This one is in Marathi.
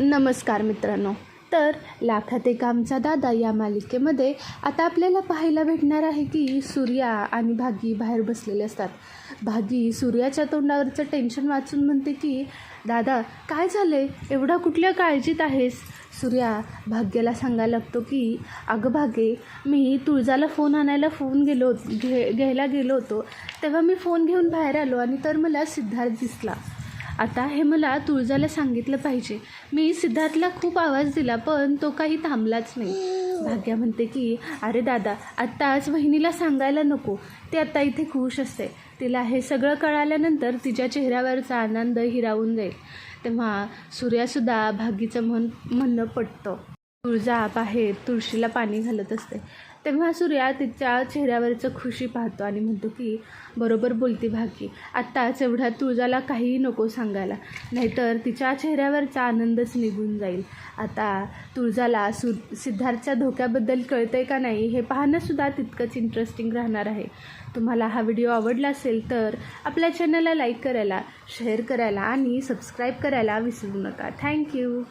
नमस्कार मित्रांनो. तर लाखाते कामचा दादा या मालिकेमध्ये आता आपल्याला पाहायला भेटणार आहे की सूर्या आणि भागी बाहेर बसलेले असतात. भागी सूर्याच्या तोंडावरचं टेन्शन वाचून म्हणते की दादा काय झालंय? एवढा कुठल्या काळजीत आहेस? सूर्या भाग्याला सांगायला लागतो की अगं भागे मी तुळजाला फोन आणायला फोन गेलो घे घ्यायला गेलो होतो. तेव्हा मी फोन घेऊन बाहेर आलो आणि तर मला सिद्धार्थ दिसला. आता हे मला तुळजाला सांगितलं पाहिजे. मी सिद्धार्थला खूप आवाज दिला पण तो काही थांबलाच नाही. भाग्या म्हणते की अरे दादा आत्ताच वहिनीला सांगायला नको. ती आत्ता इथे खुश असते. तिला हे सगळं कळाल्यानंतर तिच्या चेहऱ्यावरचा आनंद हिरावून जाईल. तेव्हा सूर्यासुद्धा भागीचं म्हण म्हणणं पटतं. तुळजा बाहेर तुळशीला पाणी घालत असते. तेव्हा सूर्या तिच्या चेहऱ्यावरचं खुशी पाहतो आणि म्हणतो की बरोबर बोलती भाकी. आत्ताच एवढ्या तुळजाला काहीही नको सांगायला नाहीतर तिच्या चेहऱ्यावरचा आनंदच निघून जाईल. आता तुळजाला सु सिद्धार्थच्या धोक्याबद्दल कळतं आहे का नाही हे पाहणंसुद्धा तितकंच इंटरेस्टिंग राहणार आहे. तुम्हाला हा व्हिडिओ आवडला असेल तर आपल्या चॅनलला लाईक करायला शेअर करायला आणि सबस्क्राईब करायला विसरू नका. थँक्यू